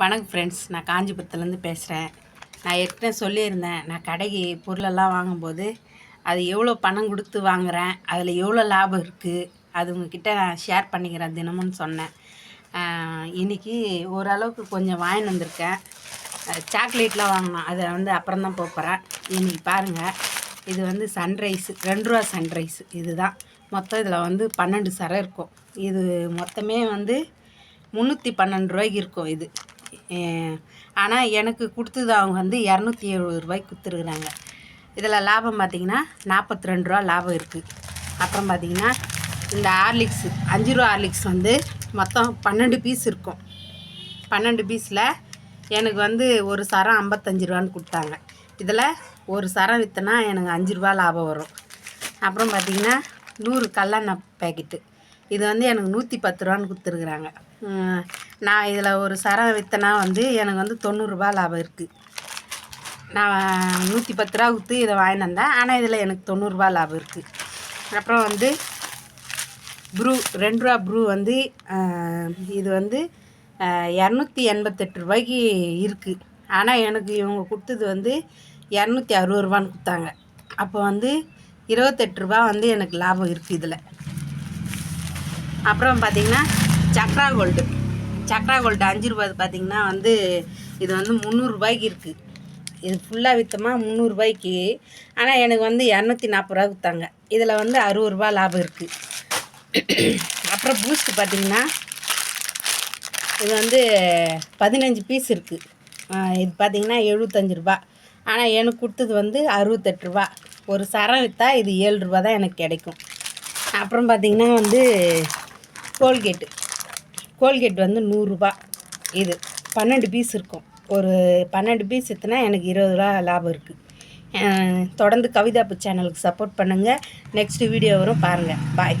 வணக்கம் ஃப்ரெண்ட்ஸ் நான் காஞ்சிபுரத்துலேருந்து பேசுகிறேன். நான் ஏற்கனவே சொல்லியிருந்தேன் நான் கடைக்கு பொருளெல்லாம் வாங்கும்போது அது எவ்வளோ பணம் கொடுத்து வாங்குகிறேன் அதில் எவ்வளோ லாபம் இருக்குது அது உங்ககிட்ட நான் ஷேர் பண்ணிக்கிறேன் தினமும் சொன்னேன். இன்றைக்கி இன்னைக்கு ஓரளவுக்கு கொஞ்சம் வாங்கின்னு வந்திருக்கேன். சாக்லேட்லாம் வாங்கினோம். அதை வந்து அப்புறம் தான் போகிறேன் இன்றைக்கி பாருங்கள் இது வந்து சன்ரைஸு ரெண்டு ரூபா சன்ரைஸ் இதுதான். மொத்தம் இதில் வந்து பன்னெண்டு சரம் இருக்கும். இது மொத்தமே வந்து முந்நூற்றி பன்னெண்டு ரூபாய்க்கு இருக்கும் இது. ஆனால் எனக்கு கொடுத்தது அவங்க வந்து இரநூத்தி எழுபது ரூபாய்க்கு கொடுத்துருக்குறாங்க. இதில் லாபம் பார்த்திங்கன்னா நாற்பத்தி ரெண்டு ரூபா லாபம் இருக்குது அப்புறம் பார்த்தீங்கன்னா இந்த ஹார்லிக்ஸ் அஞ்சு ரூபா ஹார்லிக்ஸ் வந்து மொத்தம் பன்னெண்டு பீஸ் இருக்கும். பன்னெண்டு பீஸில் எனக்கு வந்து ஒரு சரம் ஐம்பத்தஞ்சு ரூபான்னு கொடுத்தாங்க. இதில் ஒரு சரம் விற்றுனா எனக்கு அஞ்சு ரூபா லாபம் வரும். அப்புறம் பார்த்திங்கன்னா நூறு கல்லெண்ணெய் பேக்கெட்டு இது வந்து எனக்கு நூற்றி பத்து ரூபான்னு கொடுத்துருக்குறாங்க. நான் இதில் ஒரு சரம் விற்றனா வந்து எனக்கு வந்து தொண்ணூறுரூபா லாபம் இருக்குது நான் நூற்றி பத்து ரூபா கொடுத்து இதை வாங்கிட்டு வந்தேன். ஆனால் இதில் எனக்கு தொண்ணூறுரூபா லாபம் இருக்குது அப்புறம் வந்து ப்ரூ ரெண்டு ரூபா ப்ரூ வந்து இது வந்து இரநூத்தி எண்பத்தெட்டு ரூபாய்க்கு இருக்குது ஆனால் எனக்கு இவங்க கொடுத்தது வந்து இரநூத்தி அறுபது ரூபான்னு கொடுத்தாங்க. அப்போ வந்து இருபத்தெட்டு ரூபா வந்து எனக்கு லாபம் இருக்குது இதில். அப்புறம் பார்த்தீங்கன்னா சக்ரா கோல்டு சக்ரா கோல்டு அஞ்சு ரூபாய் பார்த்தீங்கன்னா வந்து இது வந்து முந்நூறுரூபாய்க்கு இருக்குது இது ஃபுல்லாக விற்றமா முந்நூறுரூபாய்க்கு ஆனால் எனக்கு வந்து இரநூத்தி நாற்பது ரூபா கொடுத்தாங்க. இதில் வந்து அறுபது ரூபா லாபம் இருக்குது அப்புறம் பூஸ்ட் பார்த்தீங்கன்னா இது வந்து பதினஞ்சு பீஸ் இருக்குது இது பார்த்தீங்கன்னா எழுபத்தஞ்சு ரூபா ஆனால் எனக்கு கொடுத்தது வந்து அறுபத்தெட்டு ரூபா ஒரு சரம் விற்றா இது ஏழு ரூபா தான் எனக்கு கிடைக்கும். அப்புறம் பார்த்தீங்கன்னா வந்து கோல்கேட்டு கோல்கேட் வந்து நூறுரூபா இது பன்னெண்டு பீஸ் இருக்கும். ஒரு பன்னெண்டு பீஸ் எத்தனா? எனக்கு இருபது ரூபா லாபம் இருக்குது தொடர்ந்து கவிதாப்பு சேனலுக்கு சப்போர்ட் பண்ணுங்கள் நெக்ஸ்ட் வீடியோ வரும். பாருங்கள் பாய்